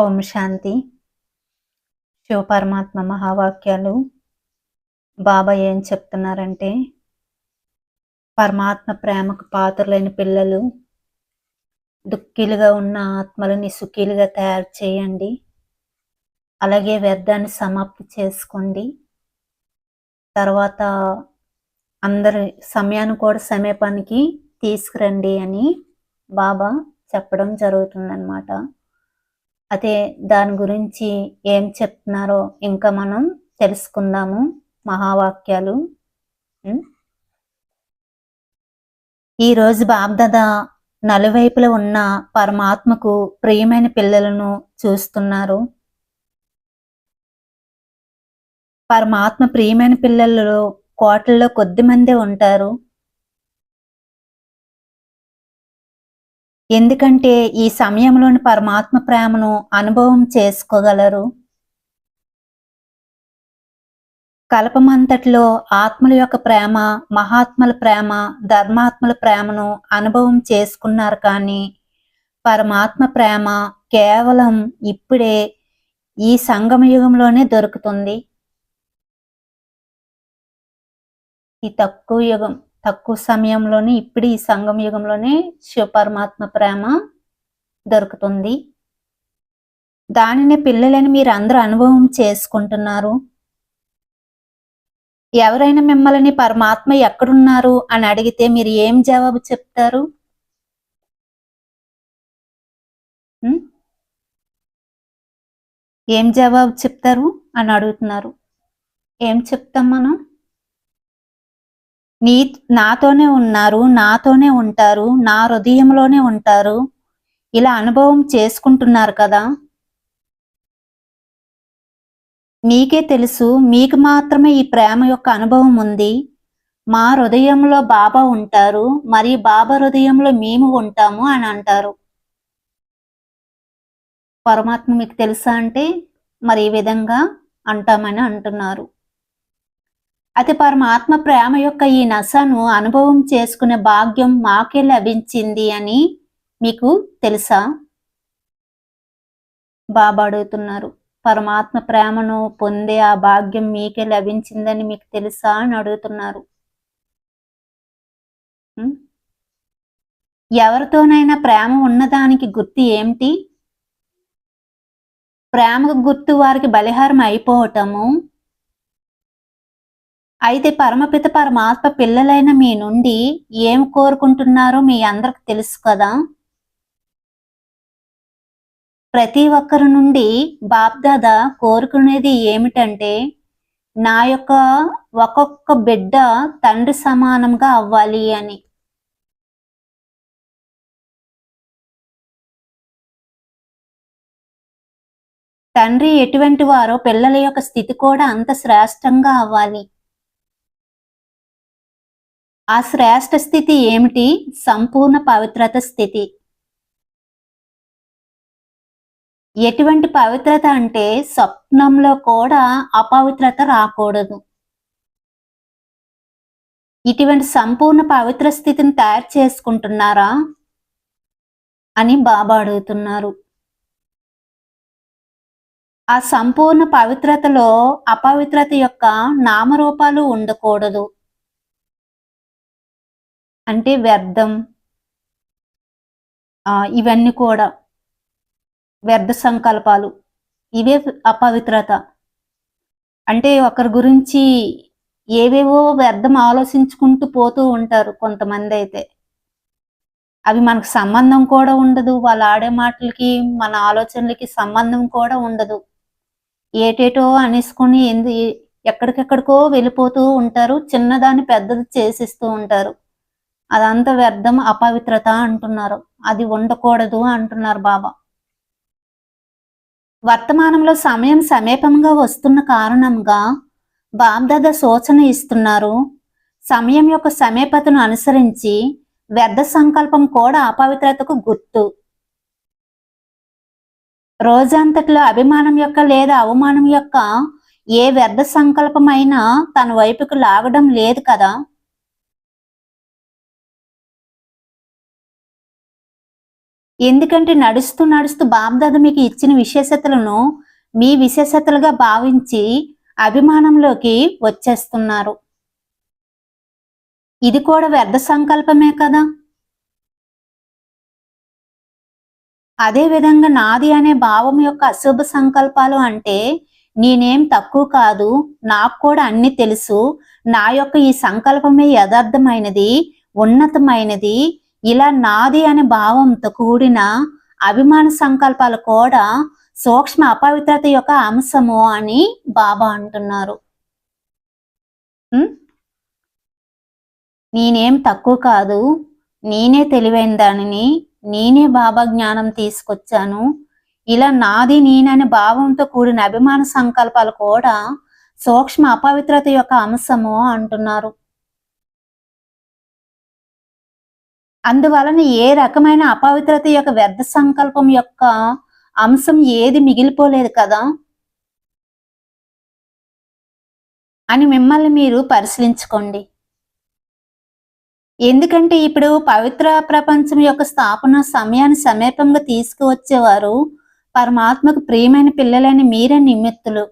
ఓం శాంతి. శివపరమాత్మ మహావాక్యాలు బాబా ఏం చెప్తున్నారంటే పరమాత్మ ప్రేమకు పాత్రలైన పిల్లలు దుఃఖీలుగా ఉన్న ఆత్మలని సుఖీలుగా తయారు చేయండి. అలాగే వ్యర్థాన్ని సమాప్తి చేసుకోండి. తర్వాత అందరి సమయాన్ని కూడా సమీపానికి తీసుకురండి అని బాబా చెప్పడం జరుగుతుందన్నమాట. అదే దాని గురించి ఏం చెప్తున్నారో ఇంకా మనం తెలుసుకుందాము మహావాక్యాలు. ఈరోజు బాబ్దద నలువైపులా ఉన్న పరమాత్మకు ప్రియమైన పిల్లలను చూస్తున్నారు. పరమాత్మ ప్రియమైన పిల్లలలో కోటల్లో కొద్ది మందే ఉంటారు. ఎందుకంటే ఈ సమయంలోని పరమాత్మ ప్రేమను అనుభవం చేసుకోగలరు. కల్పమంతటిలో ఆత్మల యొక్క ప్రేమ మహాత్మల ప్రేమ ధర్మాత్మల ప్రేమను అనుభవం చేసుకున్నారు కానీ పరమాత్మ ప్రేమ కేవలం ఇప్పుడే ఈ సంగమ యుగంలోనే దొరుకుతుంది. ఈ తక్కువ యుగం తక్కువ సమయంలోనే ఇప్పుడు ఈ సంగం యుగంలోనే శివపరమాత్మ ప్రేమ దొరుకుతుంది. దానిని పిల్లలని మీరు అందరూ అనుభవం చేసుకుంటున్నారు. ఎవరైనా మిమ్మల్ని పరమాత్మ ఎక్కడున్నారు అని అడిగితే మీరు ఏం జవాబు చెప్తారు? ఏం జవాబు చెప్తారు అని అడుగుతున్నారు. ఏం చెప్తాం మనం? నీ నాతోనే ఉన్నారు నాతోనే ఉంటారు నా హృదయంలోనే ఉంటారు. ఇలా అనుభవం చేసుకుంటున్నారు కదా? మీకే తెలుసు మీకు మాత్రమే ఈ ప్రేమ యొక్క అనుభవం ఉంది. మా హృదయంలో బాబా ఉంటారు మరి బాబా హృదయంలో మేము ఉంటాము అని అంటారు. పరమాత్మ మీకు తెలుసా అంటే మరి ఈ విధంగా అంటామని అంటున్నారు. అతి పరమాత్మ ప్రేమ యొక్క ఈ నశను అనుభవం చేసుకునే భాగ్యం మాకే లభించింది అని మీకు తెలుసా? బాబా అడుగుతున్నారు. పరమాత్మ ప్రేమను పొందే ఆ భాగ్యం మీకే లభించిందని మీకు తెలుసా అని అడుగుతున్నారు. ఎవరితోనైనా ప్రేమ ఉన్నదానికి గుర్తు ఏమిటి? ప్రేమకు గుర్తు వారికి బలిహారం అయిపోవటము అయితే పరమపిత పరమాత్మ పిల్లలైన మీ నుండి ఏం కోరుకుంటున్నారో మీ అందరికి తెలుసు కదా? ప్రతి ఒక్కరి నుండి బాప్దాద కోరుకునేది ఏమిటంటే నా యొక్క ఒక్కొక్క బిడ్డ తండ్రి సమానంగా అవ్వాలి అని. తండ్రి ఎటువంటి వారో పిల్లల యొక్క స్థితి కూడా అంత శ్రేష్టంగా అవ్వాలి. ఆ శ్రేష్ట స్థితి ఏమిటి? సంపూర్ణ పవిత్రత స్థితి. ఎటువంటి పవిత్రత అంటే స్వప్నంలో కూడా అపవిత్రత రాకూడదు. ఇటువంటి సంపూర్ణ పవిత్ర స్థితిని తయారు చేసుకుంటున్నారా? అని బాబా అడుగుతున్నారు. ఆ సంపూర్ణ పవిత్రతలో అపవిత్రత యొక్క నామరూపాలు ఉండకూడదు. అంటే వ్యర్థం ఇవన్నీ కూడా వ్యర్థ సంకల్పాలు. ఇవే అపవిత్రత. అంటే ఒకరి గురించి ఏవేవో వ్యర్థం ఆలోచించుకుంటూ పోతూ ఉంటారు కొంతమంది అయితే. అవి మనకు సంబంధం కూడా ఉండదు. వాళ్ళు ఆడే మాటలకి మన ఆలోచనలకి సంబంధం కూడా ఉండదు. ఏటేటో అనేసుకొని ఎందు ఎక్కడికెక్కడికో వెళ్ళిపోతూ ఉంటారు. చిన్నదాన్ని పెద్దది చేసిస్తూ ఉంటారు. అదంతా వ్యర్థం అపవిత్రత అంటున్నారు. అది ఉండకూడదు అంటున్నారు బాబా. వర్తమానంలో సమయం సమీపంగా వస్తున్న కారణంగా బాబ్దాద సూచన ఇస్తున్నారు. సమయం యొక్క సమీపతను అనుసరించి వ్యర్థ సంకల్పం కూడా అపవిత్రతకు గుర్తు. రోజంతట్లో అభిమానం యొక్క లేదా అవమానం యొక్క ఏ వ్యర్థ సంకల్పమైనా తన వైపుకు లాగడం లేదు కదా. ఎందుకంటే నడుస్తూ నడుస్తూ బాబ్దాద మీకు ఇచ్చిన విశేషతలను మీ విశేషతలుగా భావించి అభిమానంలోకి వచ్చేస్తున్నారు. ఇది కూడా వ్యర్థ సంకల్పమే కదా? అదే విధంగా నాది అనే భావం యొక్క అశుభ సంకల్పాలు అంటే నేనేం తక్కువ కాదు నాకు కూడా అన్ని తెలుసు. నా యొక్క ఈ సంకల్పమే యథార్థమైనది ఉన్నతమైనది. ఇలా నాది అనే భావంతో కూడిన అభిమాన సంకల్పాలు కూడా సూక్ష్మ అపవిత్రత యొక్క అంశము అని బాబా అంటున్నారు. నేనేం తక్కువ కాదు నేనే తెలివైన దానిని నేనే బాబా జ్ఞానం తీసుకొచ్చాను. ఇలా నాది నేననే భావంతో కూడిన అభిమాన సంకల్పాలు కూడా సూక్ష్మ అపవిత్రత యొక్క అంశము అంటున్నారు. అందువలన ఏ రకమైన అపవిత్రత యొక్క వ్యర్థ సంకల్పం యొక్క అంశం ఏది మిగిలిపోలేదు కదా? అని మిమ్మల్ని మీరు పరిశీలించుకోండి. ఎందుకంటే ఇప్పుడు పవిత్ర ప్రపంచం యొక్క స్థాపన సమయాన్ని సమీపంగా తీసుకువచ్చేవారు పరమాత్మకు ప్రియమైన పిల్లలైన మీరే నిమిత్తులు.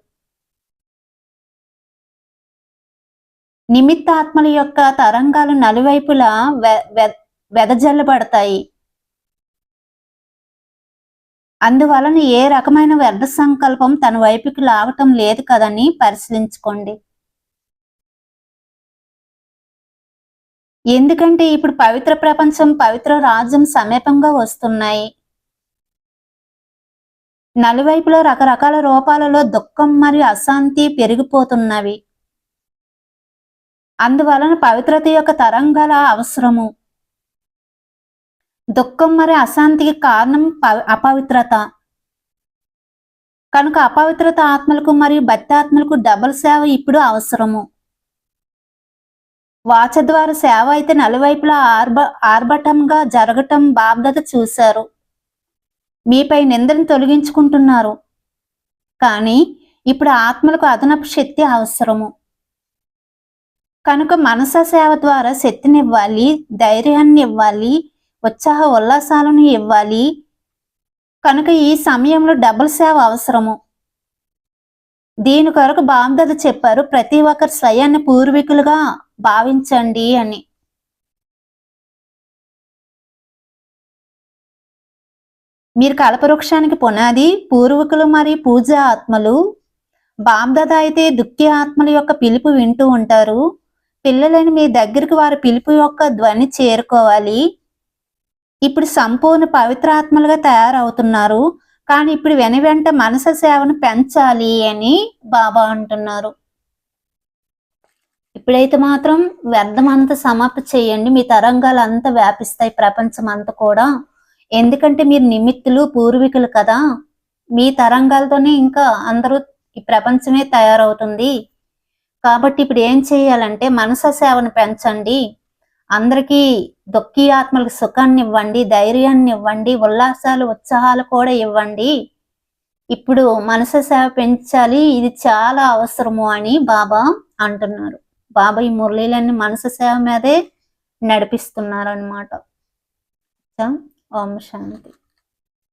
నిమిత్తాత్మల యొక్క తరంగాలు నలువైపులా వెదజల్లబడతాయి అందువలన ఏ రకమైన వ్యర్థ సంకల్పం తన వైపుకి లావటం లేదు కదని పరిశీలించుకోండి. ఎందుకంటే ఇప్పుడు పవిత్ర ప్రపంచం పవిత్ర రాజ్యం సమీపంగా వస్తున్నాయి. నలువైపులో రకరకాల రూపాలలో దుఃఖం మరియు అశాంతి పెరిగిపోతున్నవి. అందువలన పవిత్రత యొక్క తరంగాల అవసరము. దుఃఖం మరియు అశాంతికి కారణం అపవిత్రత. కనుక అపవిత్రత ఆత్మలకు మరియు భక్తి ఆత్మలకు డబల్ సేవ ఇప్పుడు అవసరము. వాచ ద్వారా సేవ అయితే నలువైపులా ఆర్భ ఆర్భటంగా జరగటం బాధ్యత చూశారు. మీపై నిందను తొలగించుకుంటున్నారు. కానీ ఇప్పుడు ఆత్మలకు అదనపు శక్తి అవసరము. కనుక మనస సేవ ద్వారా శక్తిని ఇవ్వాలి ధైర్యాన్ని ఇవ్వాలి ఉత్సాహ ఉల్లాసాలను ఇవ్వాలి. కనుక ఈ సమయంలో డబుల్ సేవ అవసరము. దీని కొరకు బాంధత చెప్పారు ప్రతి ఒక్కరు స్వయాన్ని పూర్వీకులుగా భావించండి అని. మీరు కల్పవృక్షానికి పునాది పూర్వీకులు మరియు పూజ ఆత్మలు బాంధత అయితే దుఃఖి ఆత్మల యొక్క పిలుపు వింటూ ఉంటారు. పిల్లలని మీ దగ్గరికి వారి పిలుపు యొక్క ధ్వని చేరుకోవాలి. ఇప్పుడు సంపూర్ణ పవిత్రాత్మలుగా తయారవుతున్నారు. కానీ ఇప్పుడు వెన వెంట మనసు సేవను పెంచాలి అని బాబా అంటున్నారు. ఇప్పుడైతే మాత్రం వ్యర్థమంతా సమాప్తి చేయండి. మీ తరంగాలు అంతా వ్యాపిస్తాయి. ప్రపంచం అంతా కూడా. ఎందుకంటే మీరు నిమిత్తులు పూర్వీకులు కదా. మీ తరంగాలతోనే ఇంకా అందరూ ఈ ప్రపంచమే తయారవుతుంది. కాబట్టి ఇప్పుడు ఏం చేయాలంటే మనస సేవను పెంచండి. అందరికీ దుఃఖి ఆత్మలకు సుఖాన్ని ఇవ్వండి ధైర్యాన్ని ఇవ్వండి ఉల్లాసాలు ఉత్సాహాలు కూడా ఇవ్వండి. ఇప్పుడు మనసు సేవ పెంచాలి ఇది చాలా అవసరము అని బాబా అంటున్నారు. బాబా ఈ మురళీలన్నీ మనసు సేవ మీదే నడిపిస్తున్నారు అనమాట ఓం శాంతి.